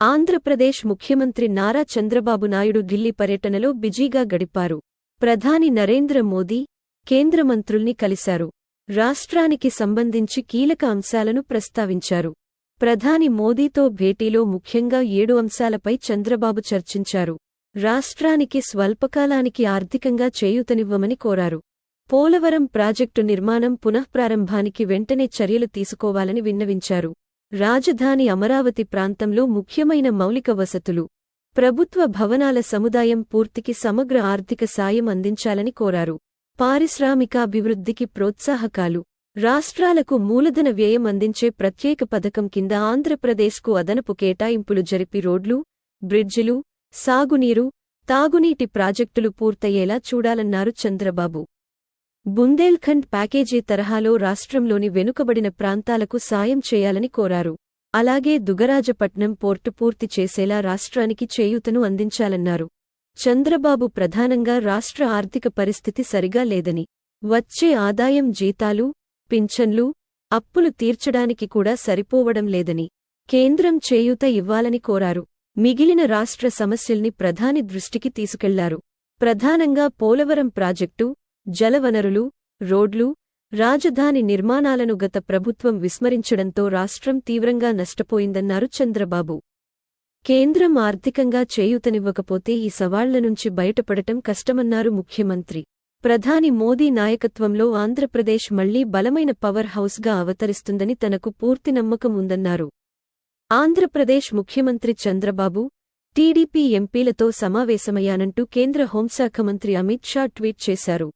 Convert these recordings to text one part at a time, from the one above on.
ఆంధ్రప్రదేశ్ ముఖ్యమంత్రి నారా చంద్రబాబు నాయుడు ఢిల్లీ పర్యటనలో బిజీగా గడిపారు. ప్రధాని నరేంద్ర మోదీ కేంద్ర మంత్రుల్ని కలిశారు. రాష్ట్రానికి సంబంధించి కీలక అంశాలను ప్రస్తావించారు. ప్రధాని మోదీతో భేటీలో ముఖ్యంగా ఏడు అంశాలపై చంద్రబాబు చర్చించారు. రాష్ట్రానికి స్వల్పకాలానికి ఆర్థికంగా చేయూతనివ్వమని కోరారు. పోలవరం ప్రాజెక్టు నిర్మాణం పునఃప్రారంభానికి వెంటనే చర్యలు తీసుకోవాలని విన్నవించారు. రాజధాని అమరావతి ప్రాంతంలో ముఖ్యమైన మౌలిక వసతులు. ప్రభుత్వ భవనాల సముదాయం పూర్తికి సమగ్ర ఆర్థిక సాయం అందించాలని కోరారు. పారిశ్రామికాభివృద్ధికి ప్రోత్సాహకాలు. రాష్ట్రాలకు మూలధన వ్యయం అందించే ప్రత్యేక పథకం కింద ఆంధ్రప్రదేశ్కు అదనపు కేటాయింపులు జరిపి రోడ్లు బ్రిడ్జిలు సాగునీరు తాగునీటి ప్రాజెక్టులు పూర్తయ్యేలా చూడాలన్నారు చంద్రబాబు. బుందేల్ఖండ్ ప్యాకేజీ తరహాలో రాష్ట్రంలోని వెనుకబడిన ప్రాంతాలకు సాయం చేయాలని కోరారు. అలాగే దుగరాజపట్నం పోర్టు పూర్తి చేసేలా రాష్ట్రానికి చేయూతను అందించాలన్నారు. చంద్రబాబు ప్రధానంగా రాష్ట్ర ఆర్థిక పరిస్థితి సరిగా లేదని. వచ్చే ఆదాయం జీతాలు పింఛన్లు అప్పులు తీర్చడానికి కూడా సరిపోవడం లేదని కేంద్రం చేయూత ఇవ్వాలని కోరారు. మిగిలిన రాష్ట్ర సమస్యల్ని ప్రధాని దృష్టికి తీసుకెళ్ళారు. ప్రధానంగా పోలవరం ప్రాజెక్టు జలవనరులు రోడ్లు రాజధాని నిర్మాణాలను గత ప్రభుత్వం విస్మరించడంతో రాష్ట్రం తీవ్రంగా నష్టపోయిందన్నారు చంద్రబాబు. కేంద్రం ఆర్థికంగా చేయూతనివ్వకపోతే ఈ సవాళ్ళ నుంచి బయటపడటం కష్టమన్నారు ముఖ్యమంత్రి. ప్రధాని మోదీ నాయకత్వంలో ఆంధ్రప్రదేశ్ మళ్ళీ బలమైన పవర్ హౌస్గా అవతరిస్తుందని తనకు పూర్తి నమ్మకం ఉందన్నారు. ఆంధ్రప్రదేశ్ ముఖ్యమంత్రి చంద్రబాబు టీడీపీ ఎంపీలతో సమావేశమయ్యానంటూ కేంద్ర హోంశాఖ మంత్రి అమిత్ షా ట్వీట్ చేశారు.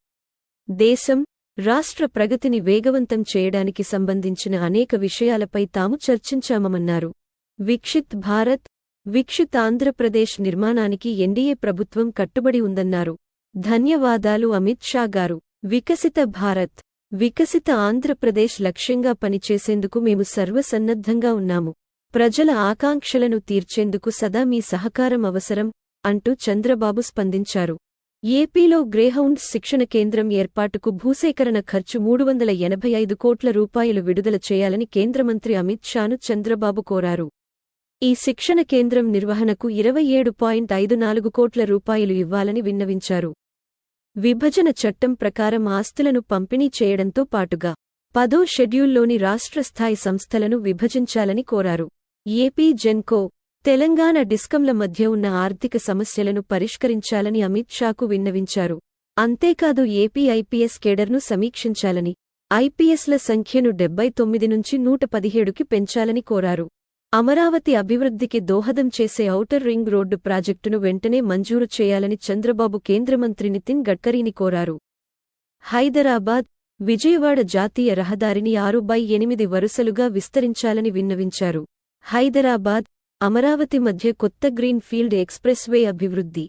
దేశం రాష్ట్ర ప్రగతిని వేగవంతం చేయడానికి సంబంధించిన అనేక విషయాలపై తాము చర్చించామన్నారు. విక్షిత్ భారత్ విక్షిత్ ఆంధ్రప్రదేశ్ నిర్మాణానికి ఎన్డీఏ ప్రభుత్వం కట్టుబడి ఉందన్నారు. ధన్యవాదాలు అమిత్ షా గారు. వికసిత భారత్ వికసిత ఆంధ్రప్రదేశ్ లక్ష్యంగా పనిచేసేందుకు మేము సర్వసన్నద్ధంగా ఉన్నాము. ప్రజల ఆకాంక్షలను తీర్చేందుకు సదా మీ సహకారం అవసరం అంటూ చంద్రబాబు స్పందించారు. ఏపీలో గ్రేహౌండ్ శిక్షణ కేంద్రం ఏర్పాటుకు భూసేకరణ ఖర్చు మూడు వందల ఎనభై ఐదు కోట్ల రూపాయలు విడుదల చేయాలని కేంద్రమంత్రి అమిత్ షాను చంద్రబాబు కోరారు. ఈ శిక్షణ కేంద్రం నిర్వహణకు ఇరవై ఏడు పాయింట్ ఐదు నాలుగు కోట్ల రూపాయలు ఇవ్వాలని విన్నవించారు. విభజన చట్టం ప్రకారం ఆస్తులను పంపిణీ చేయడంతో పాటుగా పదో షెడ్యూల్లోని రాష్ట్రస్థాయి సంస్థలను విభజించాలని కోరారు. ఏపీ జెన్కో తెలంగాణ డిస్కంల మధ్య ఉన్న ఆర్థిక సమస్యలను పరిష్కరించాలని అమిత్ షాకు విన్నవించారు. అంతేకాదు ఏపీ ఐపీఎస్ కేడర్ను సమీక్షించాలని ఐపీఎస్ల సంఖ్యను డెబ్బై తొమ్మిది నుంచి నూట పదిహేడుకి పెంచాలని కోరారు. అమరావతి అభివృద్ధికి దోహదం చేసే ఔటర్ రింగ్ రోడ్డు ప్రాజెక్టును వెంటనే మంజూరు చేయాలని చంద్రబాబు కేంద్రమంత్రి నితిన్ గడ్కరీని కోరారు. హైదరాబాద్ విజయవాడ జాతీయ రహదారిని ఆరు బై ఎనిమిది వరుసలుగా విస్తరించాలని విన్నవించారు. హైదరాబాద్ అమరావతి మధ్య కొత్త గ్రీన్ ఫీల్డ్ ఎక్స్ప్రెస్వే అభివృద్ధి.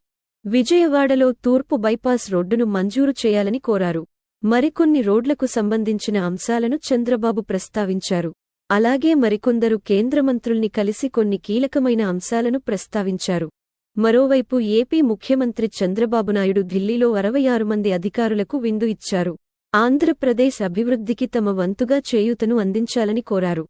విజయవాడలో తూర్పు బైపాస్ రోడ్డును మంజూరు చేయాలని కోరారు. మరికొన్ని రోడ్లకు సంబంధించిన అంశాలను చంద్రబాబు ప్రస్తావించారు. అలాగే మరికొందరు కేంద్రమంత్రుల్ని కలిసి కొన్ని కీలకమైన అంశాలను ప్రస్తావించారు. మరోవైపు ఏపీ ముఖ్యమంత్రి చంద్రబాబు నాయుడు ఢిల్లీలో అరవై ఆరు మంది అధికారులకు విందు ఇచ్చారు. ఆంధ్రప్రదేశ్ అభివృద్ధికి తమ వంతుగా చేయూతను అందించాలని కోరారు.